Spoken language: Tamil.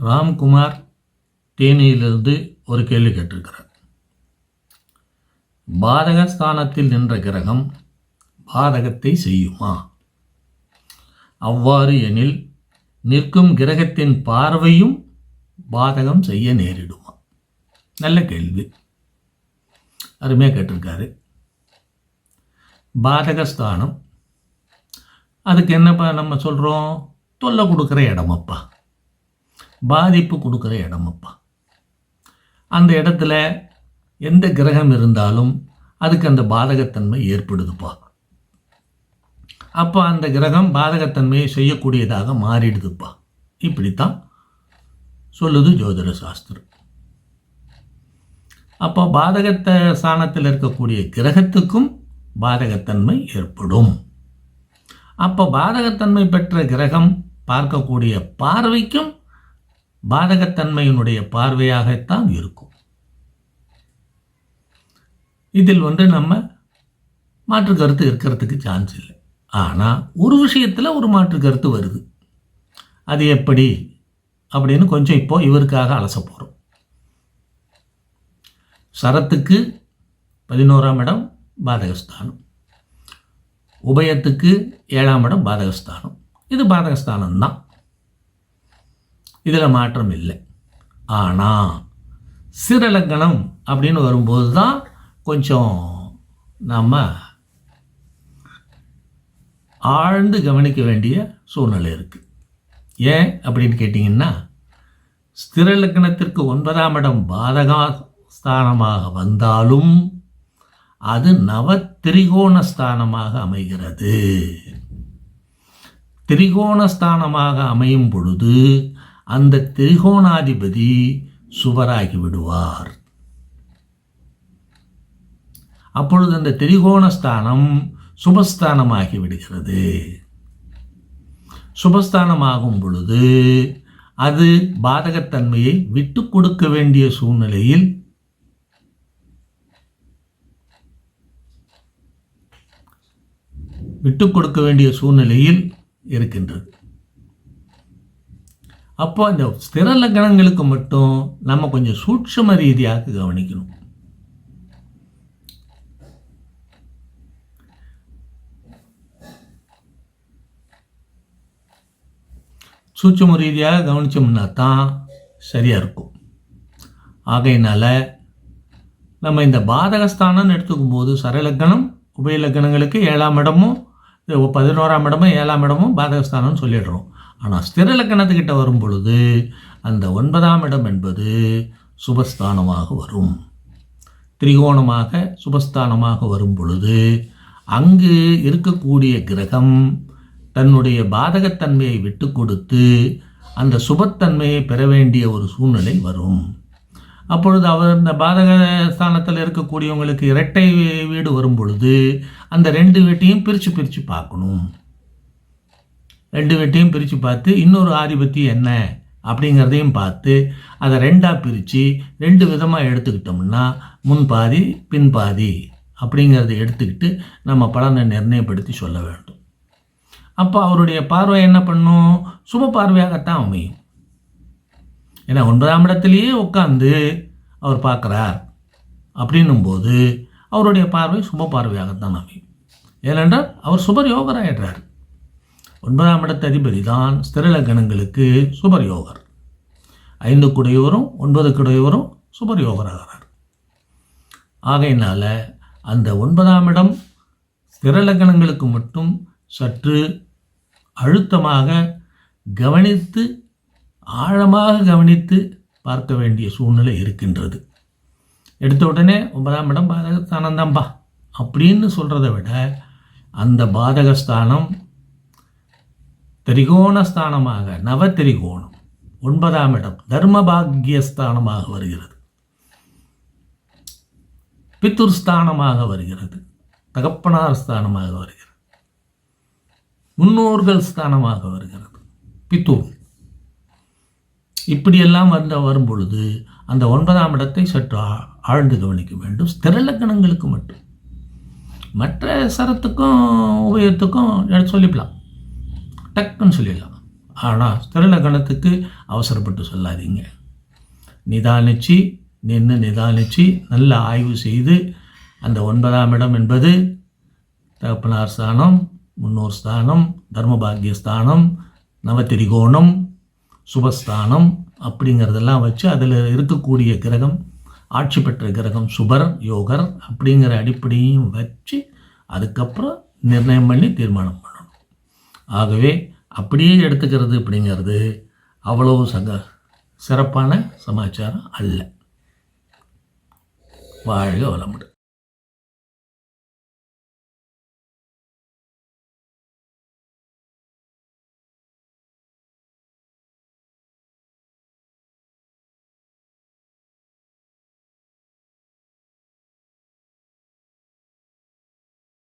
ராம்குமார் தேனியிலிருந்து ஒரு கேள்வி கேட்டிருக்கிறார். பாதகஸ்தானத்தில் நின்ற கிரகம் பாதகத்தை செய்யுமா? அவ்வாறு எனில் நிற்கும் கிரகத்தின் பார்வையும் பாதகம் செய்ய நேரிடுமா? நல்ல கேள்வி. அருமையாக கேட்டிருக்காரு. பாதகஸ்தானம் அதுக்கு என்னப்பா நம்ம சொல்கிறோம் தொல்லை கொடுக்குற இடமப்பா. பாதிப்பு கொடுக்குற இடமப்பா. அந்த இடத்துல எந்த கிரகம் இருந்தாலும் அதுக்கு அந்த பாதகத்தன்மை ஏற்படுதுப்பா. அப்போ அந்த கிரகம் பாதகத்தன்மையை செய்யக்கூடியதாக மாறிடுதுப்பா. இப்படித்தான் சொல்லுது ஜோதிட சாஸ்திரம். அப்போ பாதகத்த ஸ்தானத்தில் இருக்கக்கூடிய கிரகத்துக்கும் பாதகத்தன்மை ஏற்படும். அப்போ பாதகத்தன்மை பெற்ற கிரகம் பார்க்கக்கூடிய பார்வைக்கும் பாதகத்தன்மையினுடைய பார்வையாகத்தான் இருக்கும். இதில் வந்து நம்ம மாற்று கருத்து இருக்கிறதுக்கு சான்ஸ் இல்லை. ஆனால் ஒரு விஷயத்தில் ஒரு மாற்று கருத்து வருது. அது எப்படி அப்படின்னு கொஞ்சம் இப்போ இவருக்காக அலச போகிறோம் சரத்துக்கு பதினோராம் இடம் பாதகஸ்தானம். உபயத்துக்கு ஏழாம் இடம் பாதகஸ்தானம். இது பாதகஸ்தானம் தான் இதில் மாற்றம் இல்லை. ஆனால் சிறலங்கணம் அப்படின்னு வரும்போது தான் கொஞ்சம் நாம் ஆழ்ந்து கவனிக்க வேண்டிய சூழ்நிலை இருக்குது ஏன் அப்படின்னு கேட்டிங்கன்னா ஸ்திரலக்னத்திற்கு ஒன்பதாம் இடம் பாதகா ஸ்தானமாக வந்தாலும் அது நவ திரிகோண ஸ்தானமாக அமைகிறது. திரிகோண ஸ்தானமாக அமையும் பொழுது அந்த திரிகோணாதிபதி சுவராகி விடுவார். அப்பொழுது அந்த திரிகோணஸ்தானம் சுபஸ்தானமாகி விடுகிறது. சுபஸ்தானமாகும் பொழுது அது பாதகத்தன்மையை விட்டு கொடுக்க வேண்டிய சூழ்நிலையில் விட்டு கொடுக்க வேண்டிய சூழ்நிலையில் இருக்கின்றது. அப்போ இந்த ஸ்திர லக்னங்களுக்கு மட்டும் நம்ம கொஞ்சம் சூட்சம ரீதியாக கவனிக்கணும். சூட்சம ரீதியாக கவனித்தோம்னா தான் சரியாக இருக்கும். ஆகையினால் நம்ம இந்த பாதகஸ்தானம் எடுத்துக்கும் போது சரலக்கணம் உபயலக்கணங்களுக்கு ஏழாம் இடமும் பதினோராம் இடமும் ஏழாம் இடமும் பாதகஸ்தானம்னு சொல்லிடுறோம். ஆனால் ஸ்திர லக்கணத்துக்கிட்ட வரும் பொழுது அந்த ஒன்பதாம் இடம் என்பது சுபஸ்தானமாக வரும். திரிகோணமாக சுபஸ்தானமாக வரும் பொழுது அங்கு இருக்கக்கூடிய கிரகம் தன்னுடைய பாதகத்தன்மையை விட்டு கொடுத்து அந்த சுபத்தன்மையை பெற வேண்டிய ஒரு சூழ்நிலை வரும். அப்பொழுது அவர் இந்த பாதக ஸ்தானத்தில் இருக்கக்கூடியவங்களுக்கு இரட்டை வீடு வரும் பொழுது அந்த ரெண்டு வீட்டையும் பிரித்து பிரித்து பார்க்கணும். ரெண்டு வீட்டையும் பிரித்து பார்த்து இன்னொரு ஆதிபத்தியம் என்ன அப்படிங்கிறதையும் பார்த்து அதை ரெண்டாக பிரித்து ரெண்டு விதமாக எடுத்துக்கிட்டோம்னா முன் பாதி பின் பாதி அப்படிங்கிறத எடுத்துக்கிட்டு நம்ம பலனை நிர்ணயப்படுத்தி சொல்ல வேண்டும். அப்போ அவருடைய பார்வை என்ன பண்ணும்? சுப பார்வையாகத்தான் அமையும். ஏன்னா ஒன்பதாம் இடத்துலையே உட்காந்து அவர் பார்க்குறார். அப்படின்னும்போது அவருடைய பார்வை சுப பார்வையாகத்தான் அமையும். ஏனென்றால் அவர் சுபர் யோகராயிடுறார் ஒன்பதாம் இடத்த அதிபதி தான் ஸ்திரலக்கணங்களுக்கு சுபர் யோகர் ஐந்து குடையோரும் ஒன்பது குடையோரும் சுபர் யோகராகிறார் ஆகையினால் அந்த ஒன்பதாம் இடம் ஸ்திரலக்கணங்களுக்கு மட்டும் சற்று அழுத்தமாக கவனித்து ஆழமாக கவனித்து பார்க்க வேண்டிய சூழ்நிலை இருக்கின்றது. எடுத்த உடனே ஒன்பதாம் இடம் பாதகஸ்தானம் தான்பா. அப்படின்னு சொல்கிறத விட அந்த பாதகஸ்தானம் திரிகோணஸ்தானமாக நவ திரிகோணம் ஒன்பதாம் இடம் தர்மபாகியஸ்தானமாக வருகிறது. பித்துர் ஸ்தானமாக வருகிறது. தகப்பனார் ஸ்தானமாக வருகிறது. முன்னோர்கள் ஸ்தானமாக வருகிறது. பித்தூர். இப்படியெல்லாம் வந்த வரும் பொழுது அந்த ஒன்பதாம் இடத்தை சற்று ஆழ்ந்து கவனிக்க வேண்டும். ஸ்திரலக்கணங்களுக்கு மட்டும். மற்ற சரத்துக்கும் உபயத்துக்கும் சொல்லிக்கலாம் டக்குன்னு சொல்லிடலாம். ஆனால் ஸ்திரலக்கணத்துக்கு அவசரப்பட்டு சொல்லாதீங்க. நிதானிச்சு நின்று நிதானிச்சு நல்ல ஆய்வு செய்து அந்த ஒன்பதாம் இடம் என்பது தகப்பனார் ஸ்தானம் முன்னோர் ஸ்தானம் தர்மபாகிய ஸ்தானம் நவத்திரிகோணம் சுபஸ்தானம் அப்படிங்கிறதெல்லாம் வச்சு அதில் இருக்கக்கூடிய கிரகம் ஆட்சி பெற்ற கிரகம் சுபர் யோகர் அப்படிங்கிற அடிப்படையும் வச்சு அதுக்கப்புறம் நிர்ணயம் பண்ணி தீர்மானம் பண்ணணும். ஆகவே அப்படியே எடுத்துக்கிறது அப்படிங்கிறது அவ்வளவு சக சிறப்பான சமாச்சாரம் அல்ல. வாழ்க வளமுடன்.